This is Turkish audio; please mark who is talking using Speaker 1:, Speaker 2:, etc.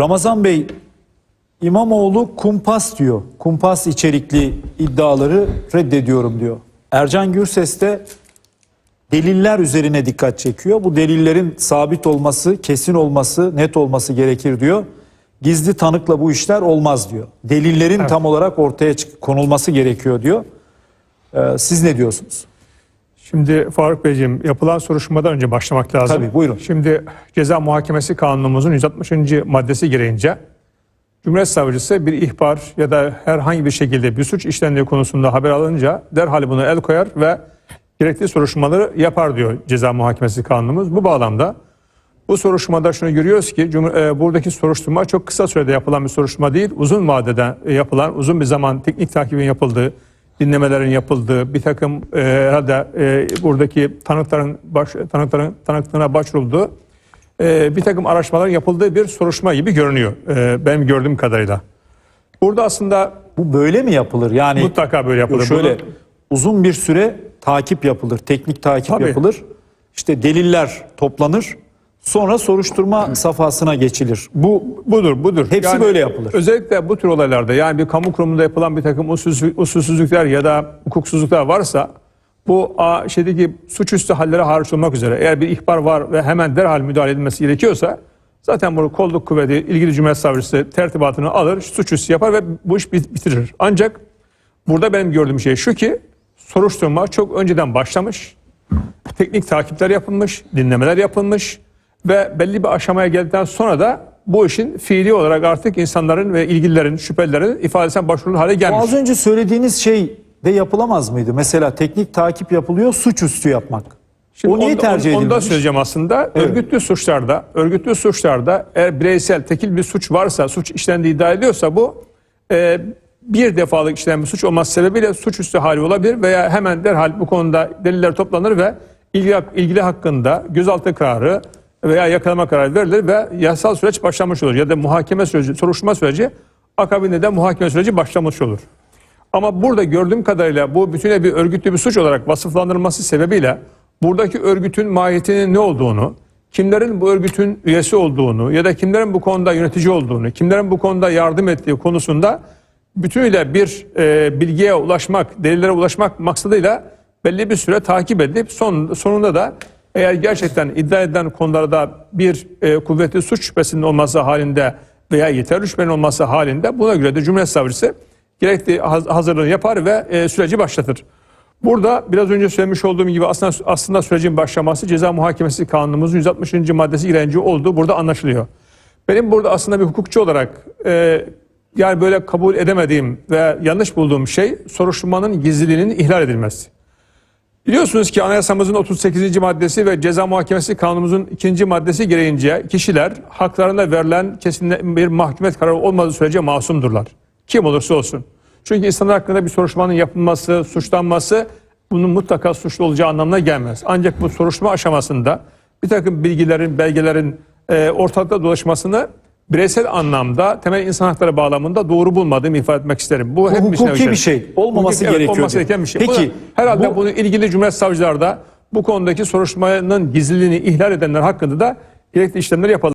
Speaker 1: Ramazan Bey İmamoğlu kumpas diyor. Kumpas içerikli iddiaları reddediyorum diyor. Ercan Gürses de deliller üzerine dikkat çekiyor. Bu delillerin sabit olması, kesin olması, net olması gerekir diyor. Gizli tanıkla bu işler olmaz diyor. Delillerin tam olarak ortaya konulması gerekiyor diyor. Ee, siz ne diyorsunuz?
Speaker 2: Şimdi Faruk Beyciğim yapılan soruşturmadan önce başlamak lazım.
Speaker 1: Tabii, buyurun.
Speaker 2: Şimdi ceza muhakemesi kanunumuzun 160. maddesi gereğince Cumhuriyet Savcısı bir ihbar ya da herhangi bir şekilde bir suç işlendiği konusunda haber alınca derhal buna el koyar ve gerekli soruşturmaları yapar diyor ceza muhakemesi kanunumuz. Bu bağlamda bu soruşturmada şunu görüyoruz ki Cumhur- e, buradaki soruşturma çok kısa sürede yapılan bir soruşturma değil. Uzun vadede e, yapılan, uzun bir zaman teknik takibin yapıldığı, dinlemelerin yapıldığı, bir takım e, herhalde e, buradaki tanıkların baş, tanıkların tanıklığına başvurulduğu e, bir takım araştırmaların yapıldığı bir soruşturma gibi görünüyor e, benim gördüğüm kadarıyla. Burada aslında
Speaker 1: Bu böyle mi yapılır? Yani
Speaker 2: mutlaka böyle yapılır.
Speaker 1: Şöyle
Speaker 2: Bunu-
Speaker 1: uzun bir süre takip yapılır, teknik takip
Speaker 2: Tabii.
Speaker 1: yapılır. İşte deliller toplanır. Sonra soruşturma safhasına geçilir. Bu
Speaker 2: Budur, budur.
Speaker 1: Hepsi böyle yapılır.
Speaker 2: Özellikle bu tür olaylarda yani bir kamu kurumunda yapılan bir takım usulsüz- usulsüzlükler ya da hukuksuzluklar varsa bu a, şeydeki suçüstü hallere hariç olmak üzere eğer bir ihbar var ve hemen derhal müdahale edilmesi gerekiyorsa zaten bunu kolluk kuvveti ilgili Cumhuriyet Savcısı tertibatını alır, suçüstü yapar ve bu iş bit- bitirir. Ancak burada benim gördüğüm şey şu ki soruşturma çok önceden başlamış teknik takipler yapılmış, dinlemeler yapılmış ve belli bir aşamaya geldikten sonra da bu işin fiili olarak artık insanların ve ilgililerin, şüphelilerin ifadesine başvurulur hale gelmiş.
Speaker 1: az önce söylediğiniz şey de yapılamaz mıydı? Mesela teknik takip yapılıyor, suçüstü yapmak.
Speaker 2: Şimdi
Speaker 1: o niye
Speaker 2: onda-
Speaker 1: tercih
Speaker 2: onu- Onu da
Speaker 1: edilmiş?
Speaker 2: söyleyeceğim aslında. Örgütlü suçlarda, örgütlü suçlarda eğer bireysel, tekil bir suç varsa, suç işlendiği iddia ediyorsa bu e, bir defalık işlenen bir suç olması sebebiyle suçüstü hali olabilir veya hemen derhal bu konuda deliller toplanır ve ilgili, ilgili hakkında gözaltı kararı veya yakalama kararı verilir ve yasal süreç başlamış olur. Ya da muhakeme süreci, soruşturma süreci akabinde de muhakeme süreci başlamış olur. Ama burada gördüğüm kadarıyla bu bütüne bir örgütlü bir suç olarak vasıflandırılması sebebiyle buradaki örgütün mahiyetinin ne olduğunu, kimlerin bu örgütün üyesi olduğunu ya da kimlerin bu konuda yönetici olduğunu, kimlerin bu konuda yardım ettiği konusunda bütünüyle bir e, bilgiye ulaşmak, delillere ulaşmak maksadıyla belli bir süre takip edilip son, sonunda da eğer gerçekten iddia edilen konularda bir e, kuvvetli suç şüphesinin olması halinde veya yeterli şüphenin olması halinde buna göre de Cumhuriyet Savcısı gerekli haz- hazırlığını yapar ve e, süreci başlatır. Burada biraz önce söylemiş olduğum gibi aslında aslında sürecin başlaması ceza muhakemesi kanunumuzun 160. maddesi gereğince olduğu burada anlaşılıyor. Benim burada aslında bir hukukçu olarak e, yani böyle kabul edemediğim ve yanlış bulduğum şey soruşturmanın gizliliğinin ihlal edilmesi. Biliyorsunuz ki anayasamızın 38. maddesi ve ceza muhakemesi kanunumuzun 2. maddesi gereğince kişiler haklarına verilen kesin bir mahkumiyet kararı olmadığı sürece masumdurlar. Kim olursa olsun. Çünkü insanlar hakkında bir soruşturmanın yapılması, suçlanması bunun mutlaka suçlu olacağı anlamına gelmez. Ancak bu soruşturma aşamasında bir takım bilgilerin, belgelerin e, ortalıkta dolaşmasını bireysel anlamda temel insan hakları bağlamında doğru bulmadığımı ifade etmek isterim. Bu, hepimizin
Speaker 1: hukuki bir şey. Olmaması
Speaker 2: Hukuki- evet,
Speaker 1: gerekiyor
Speaker 2: olması
Speaker 1: diyor.
Speaker 2: gereken bir şey.
Speaker 1: Peki,
Speaker 2: Buna- herhalde
Speaker 1: bu-
Speaker 2: bunu ilgili Cumhuriyet Savcılar da bu konudaki soruşturmanın gizliliğini ihlal edenler hakkında da gerekli işlemler yapalım.